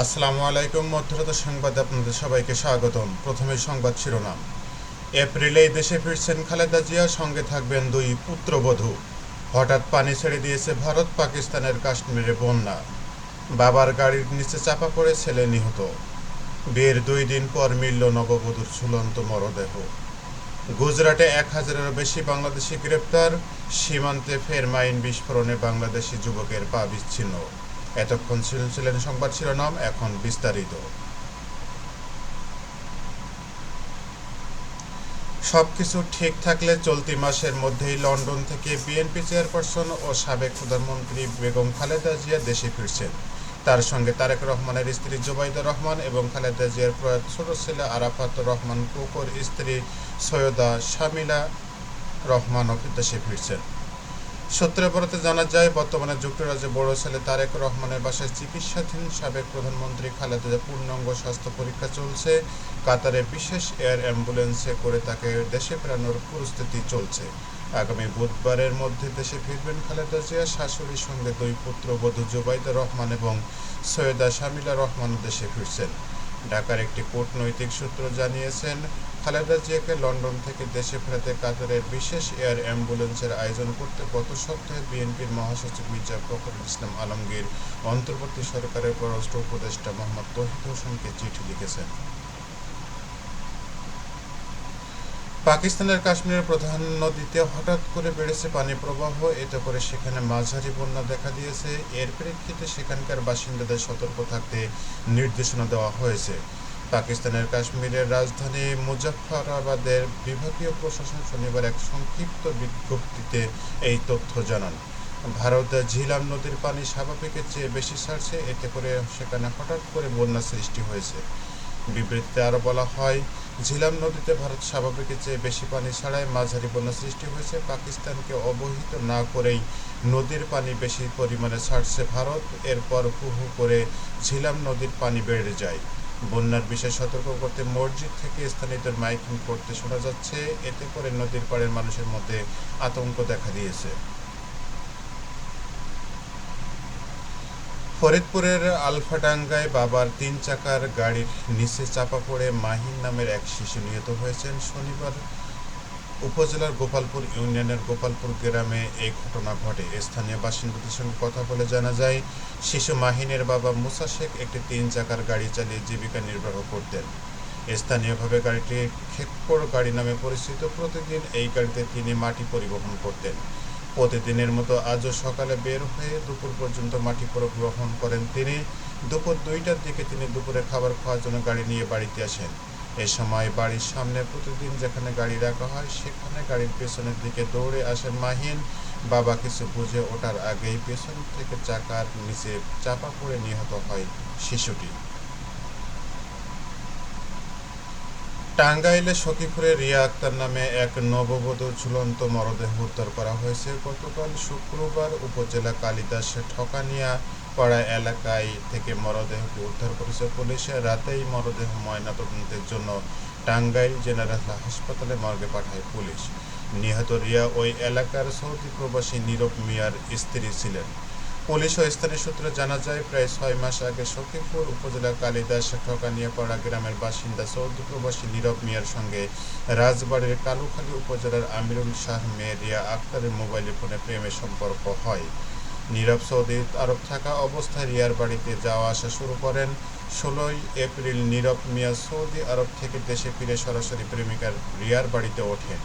আসসালামু আলাইকুম, মধ্যরতা সংবাদে আপনাদের সবাইকে স্বাগতম। প্রথমে সংবাদ শিরোনাম। এপ্রিলেই দেশে ফিরছেন খালেদা জিয়া, সঙ্গে থাকবেন দুই পুত্রবধূ। হঠাৎ পানি ছেড়ে দিয়েছে ভারত, পাকিস্তানের কাশ্মীরে বন্যা। বাবার গাড়ির নিচে চাপা পড়ে ছেলে নিহত। বিয়ের দুই দিন পর মিলল নববধূর ঝুলন্ত মরদেহ। গুজরাটে এক হাজারেরও বেশি বাংলাদেশি গ্রেপ্তার, সীমান্তে ফের মাইন বিস্ফোরণে বাংলাদেশি যুবকের পা বিচ্ছিন্ন। এতক্ষণ ছিলেন সংবাদ শিরোনাম, এখন বিস্তারিত। সবকিছু ঠিক থাকলে চলতি মাসের মধ্যেই লন্ডন থেকে বিএনপি চেয়ারপারসন ও সাবেক প্রধানমন্ত্রী বেগম খালেদা জিয়া দেশে ফিরছেন। তার সঙ্গে তারেক রহমানের স্ত্রী জুবাইদা রহমান এবং খালেদা জিয়ার প্রয়াত ছোট ছেলে আরাফাত রহমান কুকুর স্ত্রী সৈয়দা শামিলা রহমানও দেশে ফিরছেন। সূত্রে বরাতে জানা যায়, বর্তমানে যুক্তরাজ্যে বড় ছেলে তারেক রহমানের বাসায় চিকিৎসাধীন সাবেক প্রধানমন্ত্রী খালেদা পূর্ণাঙ্গ স্বাস্থ্য পরীক্ষা চলছে। কাতারে বিশেষ এয়ার অ্যাম্বুলেন্সে করে তাকে দেশে ফেরানোর প্রস্তুতি চলছে। আগামী বুধবারের মধ্যে দেশে ফিরবেন খালেদা জিয়া শাশুড়ির সঙ্গে দুই পুত্রবধূ জুবাইদা রহমান এবং সৈয়দা শামিলা রহমান দেশে ফিরছেন। ঢাকার একটি কূটনৈতিক সূত্র জানিয়েছেন খালেদা জিয়াকে লন্ডন থেকে দেশে ফেরাতে কাতারের বিশেষ এয়ার অ্যাম্বুলেন্সের আয়োজন করতে গত সপ্তাহে বিএনপির মহাসচিব মির্জা ফখরুল ইসলাম আলমগীর অন্তর্বর্তী সরকারের পররাষ্ট্র উপদেষ্টা মোহাম্মদ তহিদ হোসেনকে চিঠি লিখেছেন। পাকিস্তানের কাশ্মীরের প্রধান নদীতে হঠাৎ করে বেড়েছে পানি প্রবাহ, এতে করে সেখানে মাঝারি বন্যা দেখা দিয়েছে। এর প্রেক্ষিতে সেখানকার বাসিন্দাদের সতর্ক থাকতে নির্দেশনা দেওয়া হয়েছে। পাকিস্তানের কাশ্মীরের রাজধানী মুজাফফরাবাদের বিভাগীয় প্রশাসন শনিবার এক সংক্ষিপ্ত বিজ্ঞপ্তিতে এই তথ্য জানান। ভারতে ঝিলাম নদীর পানি স্বাভাবিকের চেয়ে বেশি ছাড়ছে এতে করে সেখানে হঠাৎ করে বন্যা সৃষ্টি হয়েছে। বিবৃতিতে আরও বলা হয়, ঝিলাম নদীতে ভারত স্বাভাবিকের চেয়ে বেশি পানি ছাড়ায় মাঝারি বন্যা সৃষ্টি হয়েছে। পাকিস্তানকে অবহিত না করেই নদীর পানি বেশি পরিমাণে ছাড়ছে ভারত। এরপর হু হু করে ঝিলাম নদীর পানি বেড়ে যায়। বন্যার বিষয়ে সতর্ক করতে মসজিদ থেকে স্থানীয়দের মাইকিং করতে শোনা যাচ্ছে। এতে করে নদীর পাড়ের মানুষের মধ্যে আতঙ্ক দেখা দিয়েছে। ফরিদপুরের আলফাডাঙ্গায় বাবার তিন চাকার গাড়ির নিচে চাপা পড়ে মাহিন নামের এক শিশু নিহত হয়েছেন। শনিবার উপজেলার গোপালপুর ইউনিয়নের গোপালপুর গ্রামে এই ঘটনা ঘটে। স্থানীয় বাসিন্দাদের সঙ্গে কথা বলে জানা যায়, শিশু মাহিনের বাবা মুসা শেখ একটি তিন চাকার গাড়ি চালিয়ে জীবিকা নির্বাহ করতেন। স্থানীয়ভাবে গাড়িটি খেকপর গাড়ি নামে পরিচিত। প্রতিদিন এই গাড়িতে তিনি মাটি পরিবহন করতেন। প্রতিদিনের মতো আজও সকালে বের হয়ে দুপুর পর্যন্ত মাটি পরিবহন করেন তিনি। দুপুর দুইটার দিকে তিনি দুপুরে খাবার খাওয়ার জন্য গাড়ি নিয়ে বাড়িতে আসেন। এ সময় বাড়ির সামনে প্রতিদিন যেখানে গাড়ি রাখা হয়, সেখানে গাড়ির পেছনের দিকে দৌড়ে আসেন মাহিন। বাবা কিছু বুঝে ওঠার আগেই পেছন থেকে চাকার নিচে চাপা পড়ে নিহত হয় শিশুটি। টাঙ্গাইলে সখীপুরে রিয়া আক্তার নামে এক নববধূর ঝুলন্ত মরদেহ উদ্ধার করা হয়েছে। গতকাল শুক্রবার উপজেলা কালিদাস ঠকানিয়া পাড়া এলাকায় থেকে মরদেহটি উদ্ধার করেছে পুলিশে। রাতেই মরদেহ ময়নাতদন্তের জন্য টাঙ্গাইল জেনারেল হাসপাতালে মর্গে পাঠায় পুলিশ। নিহত রিয়া ওই এলাকার সৌদি প্রবাসী নীরব মিয়ার স্ত্রী ছিলেন। পুলিশ ও স্থানীয় সূত্রে জানা যায়, প্রায় ছয় মাস আগে সখীপুর উপজেলার কালিদাস ঠকানিয়াপাড়া গ্রামের বাসিন্দা সৌদি প্রবাসী নীরব মিয়ার সঙ্গে রাজবাড়ির কালুখালী উপজেলার আমিরুল শাহ মেয়ে রিয়া আক্তারের মোবাইলে ফোনে প্রেমের সম্পর্ক হয়। নীরব সৌদি আরব থাকা অবস্থায় রিয়ার বাড়িতে যাওয়া আসা শুরু করেন। ষোলোই এপ্রিল নীরব মিয়া সৌদি আরব থেকে দেশে ফিরে সরাসরি প্রেমিকার রিয়ার বাড়িতে ওঠেন।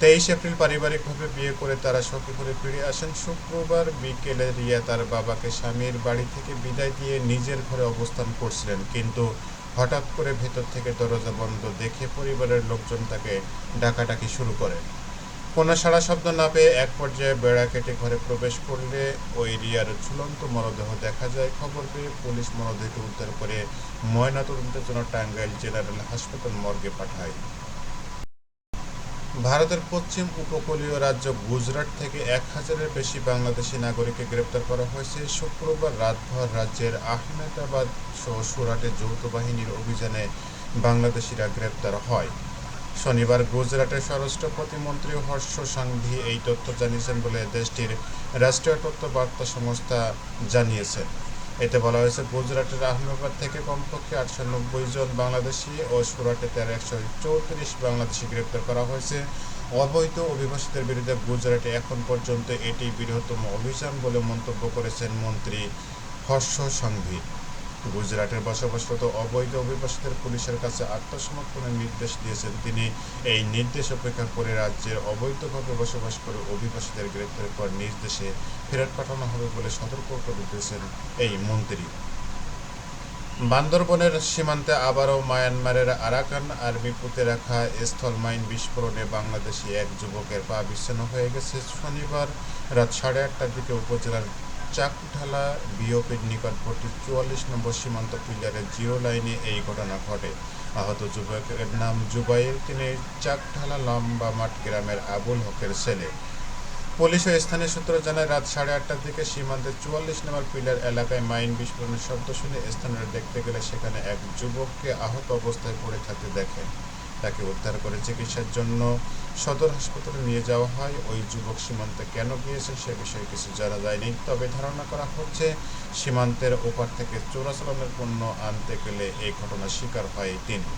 তেইশ এপ্রিল পারিবারিকভাবে বিয়ে করে তারা সখীপুরে ফিরে আসেন। শুক্রবার বিকেলে রিয়া তার বাবাকে স্বামীর বাড়ি থেকে বিদায় দিয়ে নিজের ঘরে অবস্থান করছিলেন। কিন্তু হঠাৎ করে ভেতর থেকে দরজা বন্ধ দেখে পরিবারের লোকজন তাকে ডাকাডাকি শুরু করে কোনো সাড়া শব্দ না পেয়ে এক পর্যায়ে বেড়া কেটে ঘরে প্রবেশ করলে ওই রিয়ার ঝুলন্ত মরদেহ দেখা যায়। খবর পেয়ে পুলিশ মরদেহটি উদ্ধার করে ময়নাতদন্তের জন্য টাঙ্গাইল জেনারেল হাসপাতাল মর্গে পাঠায়। ভারতের পশ্চিম উপকূলীয় রাজ্য গুজরাট থেকে এক হাজারের বেশি বাংলাদেশি নাগরিককে গ্রেপ্তার করা হয়েছে। শুক্রবার রাতভর রাজ্যের আহমেদাবাদ সহ সুরাটে যৌথ বাহিনীর অভিযানে বাংলাদেশিরা গ্রেপ্তার হয়। শনিবার গুজরাটের স্বরাষ্ট্র প্রতিমন্ত্রী হর্ষ সাংঘি এই তথ্য জানিয়েছেন বলে দেশটির রাষ্ট্রীয় তথ্য বার্তা সংস্থা জানিয়েছে। এতে বলা হয়েছে, গুজরাটের আহমেদাবাদ থেকে কমপক্ষে আটশো নব্বই জন বাংলাদেশি ও সুরাটে তেরো একশো চৌত্রিশ বাংলাদেশি গ্রেপ্তার করা হয়েছে। অবৈধ অভিবাসীদের বিরুদ্ধে গুজরাটে এখন পর্যন্ত এটি বৃহত্তম অভিযান বলে মন্তব্য করেছেন মন্ত্রী হর্ষ সংঘি। গুজরাটের বসবাসরত অবৈধ অভিবাসীদের পুলিশের কাছে আত্মসমর্পণের নির্দেশ দিয়েছেন তিনি। এই নির্দেশ উপেক্ষা করে রাজ্যের অবৈধভাবে বসবাস করে অভিবাসীদের গ্রেপ্তারের পর নিজ দেশে ফেরত পাঠানো হবে বলে সতর্ক করে দিয়েছেন এই মন্ত্রী। বান্দরবনের সীমান্তে আবারও মায়ানমারের আরাকান আর্মি পুঁতে রাখা স্থল মাইন বিস্ফোরণে বাংলাদেশি এক যুবকের পা বিচ্ছিন্ন হয়ে গেছে। শনিবার রাত সাড়ে আটটার দিকে উপজেলার চাকঢালা বিওপির নিকটবর্তী চুয়াল্লিশ নম্বর সীমান্ত পিলারের জিরো লাইনে এই ঘটনা ঘটে। আহত যুবকের নাম জুবাইর তিনি চাকঢালা লম্বা মাঠ গ্রামের আবুল হকের ছেলে। পুলিশ ও স্থানীয় সূত্র জানায়, রাত সাড়ে আটটার দিকে সীমান্তের চুয়াল্লিশ নম্বর পিলার এলাকায় মাইন বিস্ফোরণের শব্দ শুনে স্থানীয়রা দেখতে গেলে সেখানে এক যুবককে আহত অবস্থায় পড়ে থাকতে দেখেন। তাকে উদ্ধার করে চিকিৎসার জন্য সদর হাসপাতালে নিয়ে যাওয়া হয়। ওই যুবক সীমান্তে কেন গিয়েছে সে বিষয়ে কিছু জানা যায়নি। তবে ধারণা করা হচ্ছে, সীমান্তের ওপার থেকে চোরাচালানের পণ্য আনতে গেলে এই ঘটনার শিকার হয় তিনি